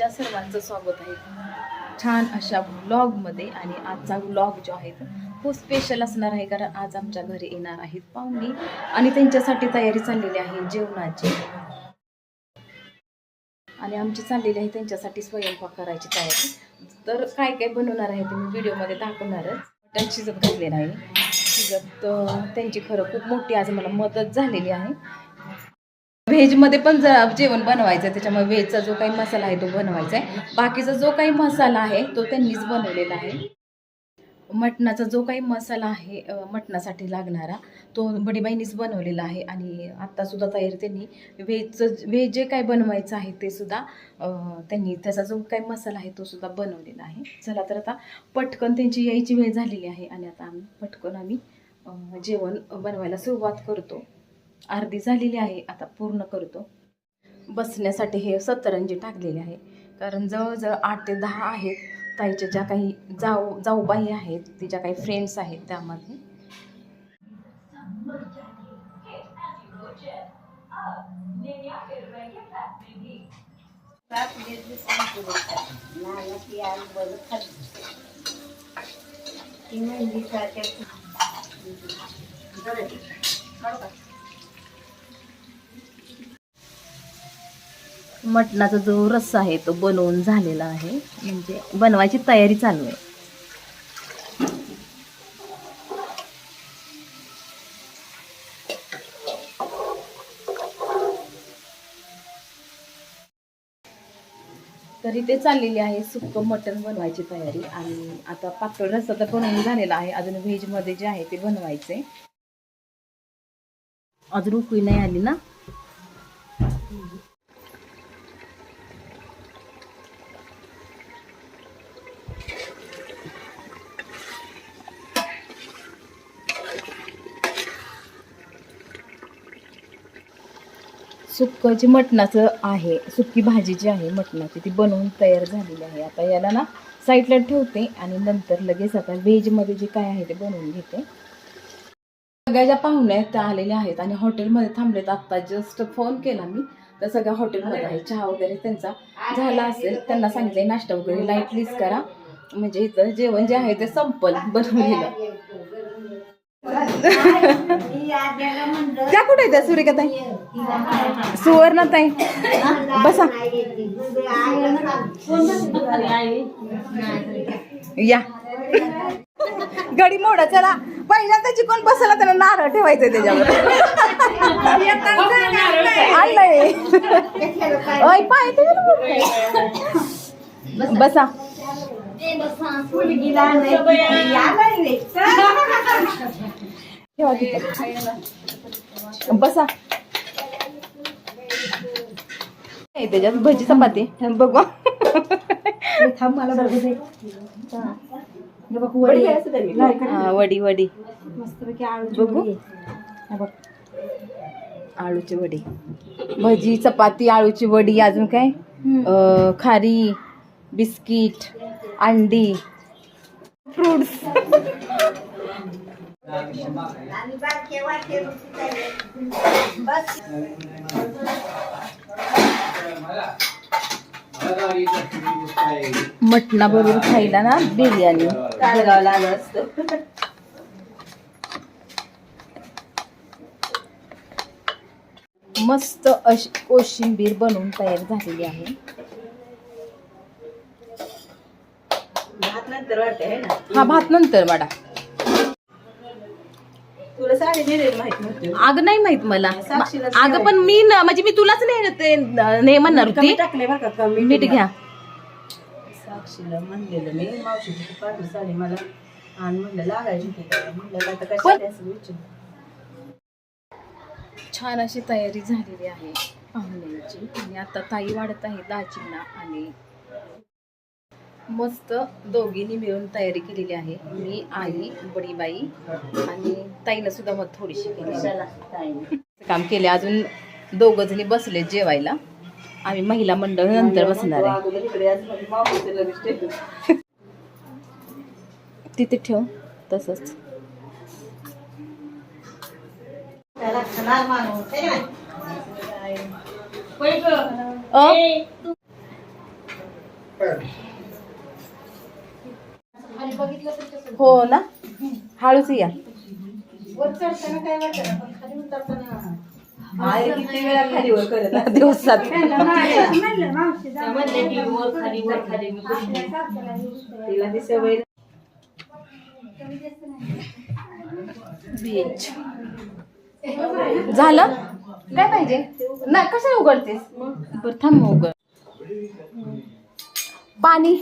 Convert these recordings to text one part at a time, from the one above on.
तुमच्या सर्वांचं स्वागत आहे. छान अशा व्लॉगमध्ये आणि आजचा व्लॉग जो आहे तो खूप स्पेशल असणार आहे कारण आज आमच्या घरी येणार आहेत पाहुणे आणि त्यांच्यासाठी तयारी चाललेली आहे जेवणाची. आणि आमची चाललेली आहे त्यांच्यासाठी स्वयंपाक करायची तयारी. तर काय काय बनवणार आहे ते मी व्हिडिओमध्ये दाखवणारच. मटण शिजत घातलेलं आहे. शिजत त्यांची खरं खूप मोठी आज मला मदत झालेली आहे. व्हेजमध्ये पण जर जेवण बनवायचं आहे त्याच्यामुळे व्हेजचा जो काही मसाला आहे तो बनवायचा आहे. बाकीचा जो काही मसाला आहे तो त्यांनीच बनवलेला आहे. मटणाचा जो काही मसाला आहे मटणासाठी लागणारा तो बडीबाईंनीच बनवलेला आहे. आणि आत्तासुद्धा तयारी त्यांनी व्हेजचं व्हेज जे काही बनवायचं आहे ते सुद्धा त्यांनी त्याचा जो काही मसाला आहे तो सुद्धा बनवलेला आहे. चला तर आता पटकन त्यांची यायची वेळ झालेली आहे आणि आता आम्ही पटकन आम्ही जेवण बनवायला सुरुवात करतो. अर्धी झालेली आहे आता पूर्ण करतो. बसण्यासाठी हे सतरंजी टाकलेले आहे. कारण जवळजवळ आठ ते दहा आहेत. ताईच्या ज्या काही जाऊ जाऊबाई आहेत तिच्या काही फ्रेंड्स आहेत त्यामध्ये. मटणाचा जो रस्सा आहे तो बनवून झालेला आहे. म्हणजे बनवायची तयारी चालू आहे. तरी ते चाललेली आहे सुक्कं मटण बनवायची तयारी. आणि आता पातळ रस्सा तर बनवून झालेला आहे. अजून व्हेजमध्ये जे आहे ते बनवायचे. अजून उकळी नाही आली ना? सुक्क जे मटणाचं आहे सुकी भाजी जी आहे मटणाची ती बनवून तयार झालेली आहे. आता याला ना साईडला ठेवते आणि नंतर लगेच आता व्हेजमध्ये जे काय आहे ते बनवून घेते. सगळ्या ज्या पाहुण्या आहेत त्या आलेल्या आहेत आणि हॉटेलमध्ये थांबलेत. आत्ता जस्ट फोन केला मी. तर सगळ्या हॉटेलमध्ये आहे. चहा वगैरे त्यांचा झाला असेल. त्यांना सांगितलं नाश्ता वगैरे लाईटलीच करा. म्हणजे इथं जेवण जे आहे ते संपल बनवलेलं. त्या कुठे आहे त्या सुरेखाताई सुवर्णताई बसा. या. गडी मोडा चला. पहिल्यांदा कोण बसायला त्याला नारळ ठेवायचं त्याच्यावर. आणलंय. ओय, पाय बसा. बसा. तिथं. बसा त्याच्यात भजी चपाती. बघू. हा, वडी. वडी बघू. बघ. आळूची वडी. भजी चपाती आळूची वडी अजून काय? खारी बिस्किट अंडी. फ्रुट्स. मटणाबरोबर खायला ना बिर्याणी. असतं. मस्त अशी कोशिंबीर बनवून तयार झालेली आहे. हा भात नंतर वाडा. तुला साडी नेलेली माहीत नव्हती. आग नाही माहीत मला. साक्षीला अगं पण मी न- म्हणजे मी तुलाच नाही ते नाही म्हणणार कमी होती. टाकले बरं का कमी मीठ घ्या. साक्षीला म्हणलेलं मी मावशीची तू पाठवू साडी मला. आणि म्हणलं लागायची होती त्याला. म्हणलं आता पण- कशाला असं विचार? छान अशी तयारी झालेली आहे पाहुण्यांची. आणि आता ताई वाढत आहे दाजींना आणि मस्त दोघींनी मिळून तयारी केलेली आहे. मी आई बडीबाई आणि ताईनं सुद्धा मग थोडीशी केली. काम केले. अजून दोघं जणी बसले जेवायला. आम्ही महिला मंडळ नंतर बसणार आहे. तिथे ठेव तसंच. हे? अ? हो ना? हळूच या. आई किती वेळा खाली वर करत असते. दिवसात. झालं? काय पाहिजे? नाही कसं उघडतेस? बरं थांब उघड. पाणी.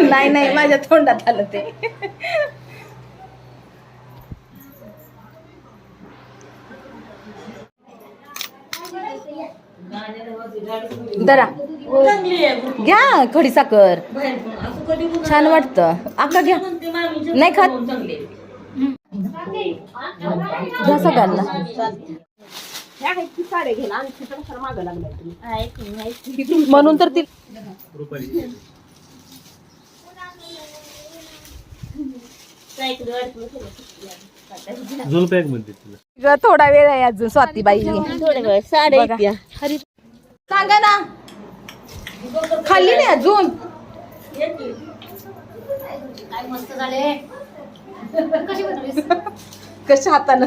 नाही नाही माझ्या तोंडात आलं ते. दरा घ्या खडी साखर. छान वाटतं. आका घ्या. नाही खात? घ्या सगळ्यांना. म्हणून तर ती झोल पॅक म्हणते तिला. थोडा वेळ आहे अजून स्वातीबाई. बघा. सांगा ना. खाल्ली नाही अजून? कशा हातानं?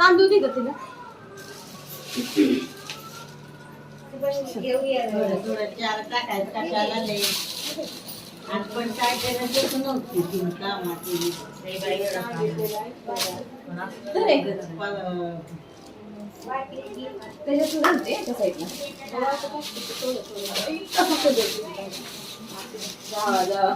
तांदूळ दे का तिला थोडं थोडं चार टाकायचं कशाला लय. आणि पण काय करायचं नव्हती ती कामाची लय बाई एवढं काम. पण असं तर आहे. पण, त्याच्यात घालते एका साईडला जावा जावा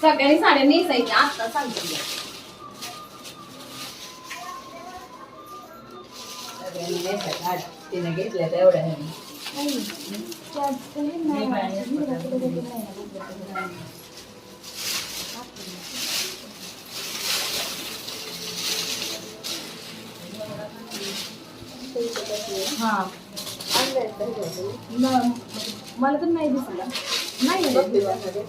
सगळ्यांनी साड्या नेसायच्या आता सांगते मी. सगळ्यांनी नेसायचं. आज तिने घेतल्या त्या एवढ्या. नाही हा. न- मला तर नाही दिसला. नाही आहे.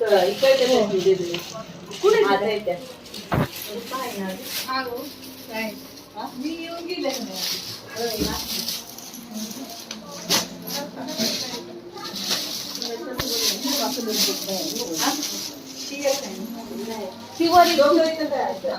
तर इकडच्या साईडने दे दे. आता येत्या. ती वर एक- डोंगर इथं जायचं.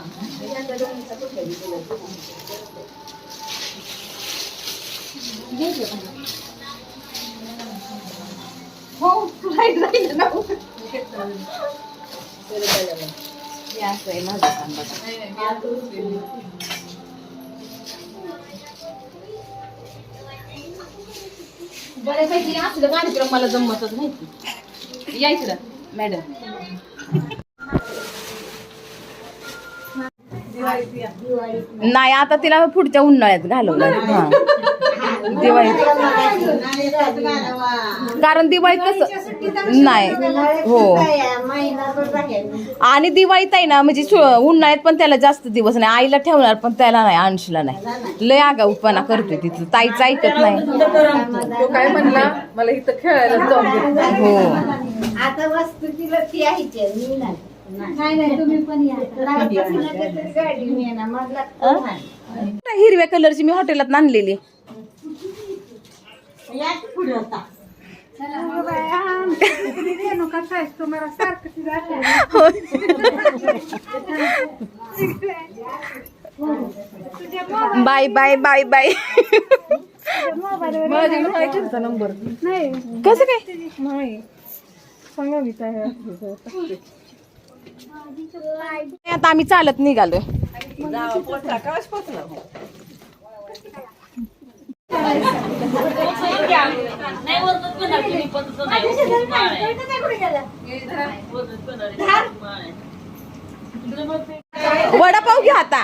हो असं आहे माझं. बऱ्यापैकी असलं कार्यक्रम मला जमतच नाही. मॅडम. आता तिला पुढच्या उन्हाळ्यात घालवलं हा. दिवाळीत. कारण दिवाळीत कसं नाही. हो. आणि दिवाळीत आहे ना म्हणजे उन्हाळ्यात पण त्याला जास्त दिवस नाही. आईला ठेवणार पण त्याला नाही अंशला नाही. लय आगाऊपणा करतोय तिथं. ताईच ऐकत नाही. तो काय म्हणला? मला इथं खेळायला जाऊन दे. हो. आता वस्तू तिला ती आहे मी नाही. नाही नाही तुम्ही पण या. गाडी मी ना मग लागतो हिरव्या कलरची मी हॉटेलात आणलेली. या की पुढे होता रेणुका साईज तुम्हाला सारखं तिला आठवलं. Bye bye bye bye number नाही कसं काय नाही सांगा मी काय आहे. आता आम्ही चालत निघालोय वडापाव घ्या आता.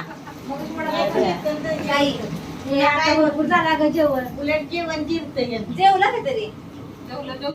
हे आता भरपूर झाला ग जेवण उलट जेवण जिरतं जेवला. का तरी